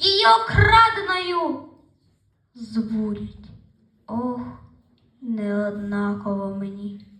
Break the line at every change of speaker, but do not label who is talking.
її окраденою збурять. Ох, неоднаково мені.